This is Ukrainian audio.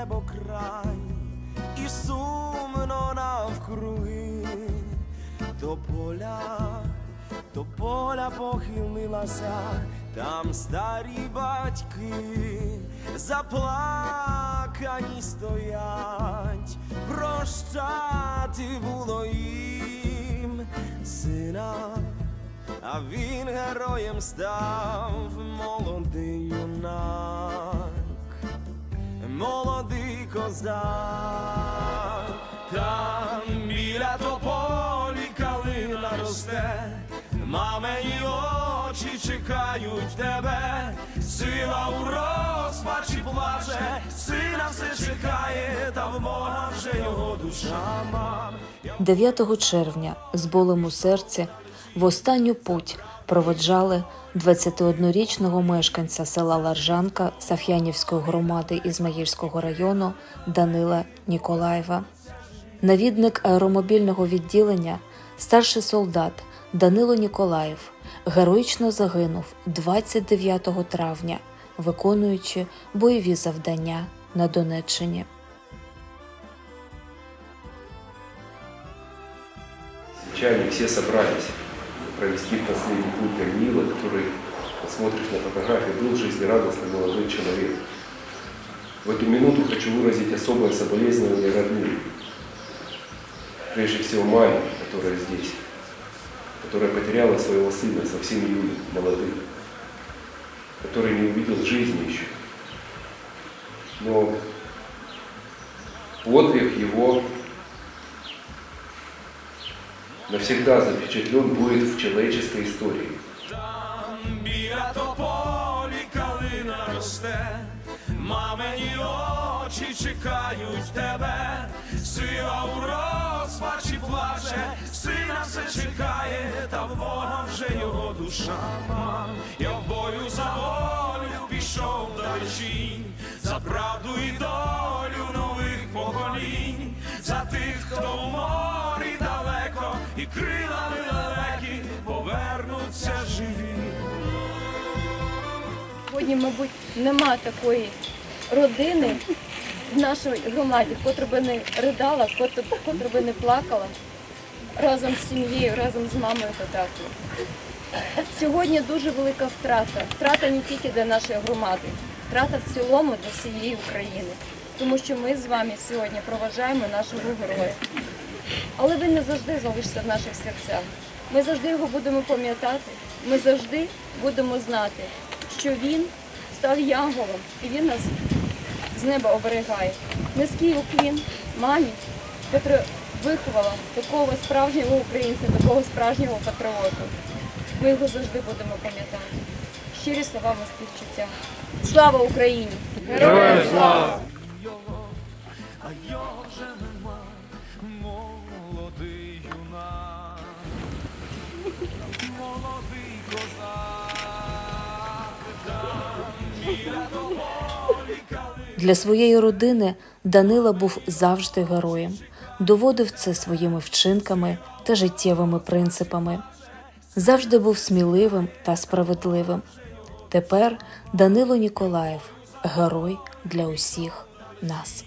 небо край, і сумно навкруги, до поля, до поля похилилася, там старі батьки, заплакані стоять, прощати було їм сина, а він героєм став. Козак, там біля тополі калина росте, мамині очі чекають тебе, сила у розпачі плаче, сина все чекає, та в Бога вже його душа. Мам. 9 червня з болем у серці в останню путь проводжали 21-річного мешканця села Ларжанка Саф'янівської громади Ізмаїльського району Данила Ніколаєва. Навідник аеромобільного відділення, старший солдат Данило Ніколаєв героїчно загинув 29 травня, виконуючи бойові завдання на Донеччині. Сельчане все собрались провести последний путь Данила, который, посмотришь на фотографии, был жизнерадостный молодой человек. В эту минуту хочу выразить особое соболезнование родным. Прежде всего маме, которая здесь, которая потеряла своего сына совсем юным, молодым, который не увидел жизни еще. Но подвиг его навсегда запечатлен будет в человеческой истории. Мамині очі чекають тебе, сила у розпачі плаче, сина все чекає, та в Бога вже його душа. Я в бою за волю пішов далечінь, за правду і долю нових поколінь, за тих, хто в і крилами далекі повернуться живі. Сьогодні, мабуть, нема такої родини в нашій громаді, котра би не ридала, котра, котра би не плакала разом з сім'єю, разом з мамою та татом. Сьогодні дуже велика втрата. Втрата не тільки для нашої громади, втрата в цілому для всієї України. Тому що ми з вами сьогодні проважаємо нашого героя. Але він не завжди залишиться в наших серцях. Ми завжди його будемо пам'ятати. Ми завжди будемо знати, що він став янголом і він нас з неба оберігає. Низький уклін мамі, яка виховала такого справжнього українця, такого справжнього патріоту. Ми його завжди будемо пам'ятати. Щирі слова вам співчуття. Слава Україні! Героям слава! Для своєї родини Данила був завжди героєм, доводив це своїми вчинками та життєвими принципами. Завжди був сміливим та справедливим. Тепер Данило Ніколаєв герой для усіх нас.